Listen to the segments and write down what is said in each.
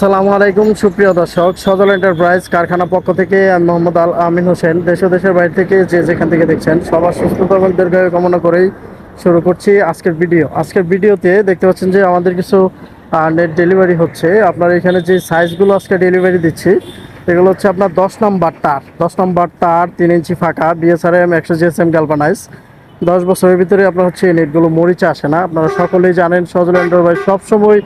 আসসালামু আলাইকুম, সুপ্রিয় দর্শক। সজল এন্টারপ্রাইজ কারখানা পক্ষ থেকে আমি মোহাম্মদ আল আমিন হোসেন। দেশ দেশের বাইরে থেকে যে যেখান থেকে দেখছেন, সবার সুস্থতা এবং দীর্ঘায়ু কামনা করেই শুরু করছি আজকের ভিডিও। আজকের ভিডিওতে দেখতে পাচ্ছেন যে আমাদের কিছু নেট ডেলিভারি হচ্ছে। আপনার এখানে যে সাইজগুলো আজকে ডেলিভারি দিচ্ছি, এগুলো হচ্ছে আপনার দশ নম্বর তার। দশ নম্বর তার তিন ইঞ্চি ফাঁকা বিএসআরএম একশো জিএসএম গ্যালভানাইজ দশ বছরের ভিতরে আপনার হচ্ছে এই নেটগুলো মরিচা আসে না। আপনারা সকলেই জানেন, সজল এন্টারপ্রাইজ সবসময়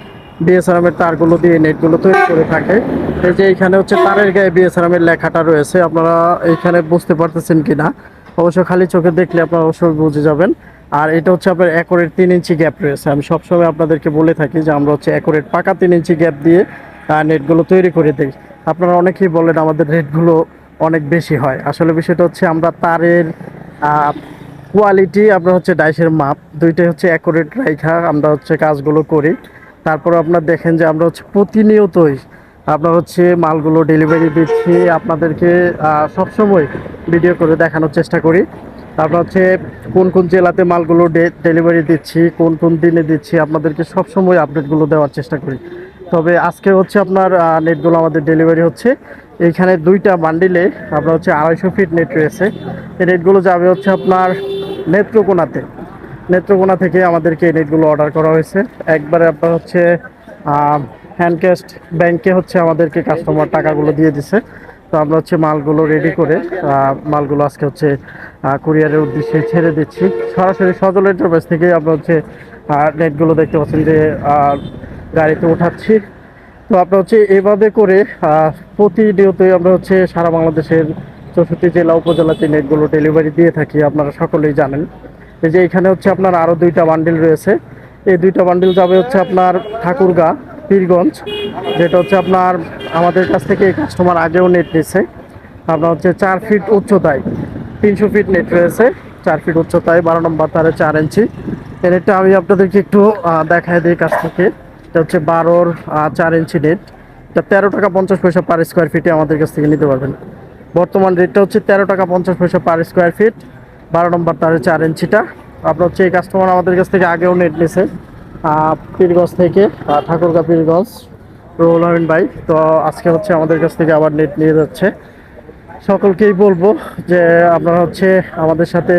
বিএসআরএম এর তারগুলো দিয়ে নেটগুলো তৈরি করে থাকে। এই যে এখানে হচ্ছে তারের গায়ে বিএসআরএম এর লেখাটা রয়েছে, আপনারা এখানে বুঝতে পারতেছেন কিনা? অবশ্য খালি চোখে দেখলে আপনারা অবশ্যই বুঝে যাবেন। আর এটা হচ্ছে আপনার একরের তিন ইঞ্চি গ্যাপ রয়েছে। আমি সবসময় আপনাদেরকে বলে থাকি যে আমরা হচ্ছে একরের পাকা তিন ইঞ্চি গ্যাপ দিয়ে নেটগুলো তৈরি করে দিই। আপনারা অনেকেই বলেন আমাদের রেটগুলো অনেক বেশি হয়। আসলে বিষয়টা হচ্ছে আমরা তারের কোয়ালিটি আপনার হচ্ছে ডাইসের মাপ, দুইটাই হচ্ছে অ্যাকুরেট রাইখা আমরা হচ্ছে কাজগুলো করি। তারপর আপনার দেখেন যে আমরা হচ্ছে প্রতিনিয়তই আপনার হচ্ছে মালগুলো ডেলিভারি দিচ্ছি, আপনাদেরকে সবসময় ভিডিও করে দেখানোর চেষ্টা করি। আপনার হচ্ছে কোন কোন জেলাতে মালগুলো ডেলিভারি দিচ্ছি, কোন কোন দিনে দিচ্ছি, আপনাদেরকে সবসময় আপডেটগুলো দেওয়ার চেষ্টা করি। তবে আজকে হচ্ছে আপনার নেটগুলো আমাদের ডেলিভারি হচ্ছে। এইখানে দুইটা বান্ডিলে আপনার হচ্ছে আড়াইশো ফিট নেট রয়েছে। এই নেটগুলো যাবে হচ্ছে আপনার নেত্রকোনাতে। নেত্রকোনা থেকে আমাদেরকে এই নেটগুলো অর্ডার করা হয়েছে। একবারে আপনার হচ্ছে হ্যান্ড ক্যাশ ব্যাংকে হচ্ছে আমাদেরকে কাস্টমার টাকাগুলো দিয়ে দিছে। তো আমরা হচ্ছে মালগুলো রেডি করে মালগুলো আজকে হচ্ছে কুরিয়ারের উদ্দেশ্যে ছেড়ে দিচ্ছি। সরাসরি সজল এন্টারপ্রাইজ থেকে আমরা হচ্ছে নেটগুলো দেখতে পাচ্ছেন যে গাড়িতে উঠাচ্ছি। তো আপনার হচ্ছে এভাবে করে প্রতিনিয়তই আমরা হচ্ছে সারা বাংলাদেশের চৌষট্টি জেলা উপজেলাতে নেটগুলো ডেলিভারি দিয়ে থাকি, আপনারা সকলেই জানেন। এই যে এখানে হচ্ছে আপনার আরও দুইটা বান্ডিল রয়েছে। এই দুইটা বান্ডিল যাবে হচ্ছে আপনার ঠাকুরগা, পীরগঞ্জ, যেটা হচ্ছে আপনার আমাদের কাছ থেকে কাস্টমার আগেও নেট নিচ্ছে আপনার হচ্ছে চার ফিট উচ্চতায়, তিনশো ফিট নেট রয়েছে। চার ফিট উচ্চতায়, বারো নম্বর তারে চার ইঞ্চি এই নেটটা আমি আপনাদেরকে একটু দেখাই দিই কাছ থেকে। এটা হচ্ছে বারোর চার ইঞ্চি নেট এটা তেরো টাকা পঞ্চাশ পয়সা পার স্কোয়ার ফিটে আমাদের কাছ থেকে নিতে পারবেন। বর্তমান রেটটা হচ্ছে তেরো টাকা পঞ্চাশ পয়সা পার স্কোয়ার ফিট বারো নম্বর তারের চার ইঞ্চিটা। আপনার হচ্ছে এই কাস্টমার আমাদের কাছ থেকে আগেও নেট নিছে পীরগঞ্জ থেকে ঠাকুরগা পীরগঞ্জ, রুহুল আমিন ভাই। তো আজকে হচ্ছে আমাদের কাছ থেকে আবার নেট নিয়ে যাচ্ছে। সকলকেই বলব যে আপনারা হচ্ছে আমাদের সাথে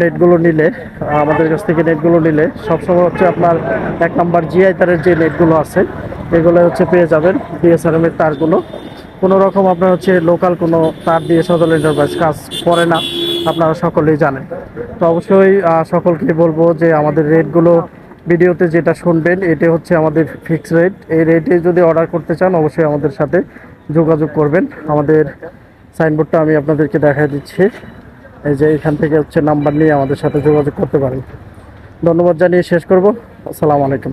নেটগুলো নিলে, আমাদের কাছ থেকে নেটগুলো নিলে সবসময় হচ্ছে আপনার এক নাম্বার জিআই তারের যে নেটগুলো আছে, এগুলো হচ্ছে পেয়ে যাবেন বিএসআরএম এর তারগুলো। কোনো রকম আপনার হচ্ছে লোকাল কোনো তার দিয়ে সদল এন্টারপ্রাইজ কাজ করে না। আপনারা সকলেই জানেন। তো অবশ্যই সকলকে বলব যে আমাদের রেটগুলো ভিডিওতে যেটা শুনবেন এটা হচ্ছে আমাদের ফিক্স রেট এই রেটে যদি অর্ডার করতে চান, অবশ্যই আমাদের সাথে যোগাযোগ করবেন। আমাদের সাইনবোর্ডটা আমি আপনাদেরকে দেখাই দিচ্ছি। এই যে এখান থেকে হচ্ছে নাম্বার নিয়ে আমাদের সাথে যোগাযোগ করতে পারেন। ধন্যবাদ জানিয়ে শেষ করব। আসসালামু আলাইকুম।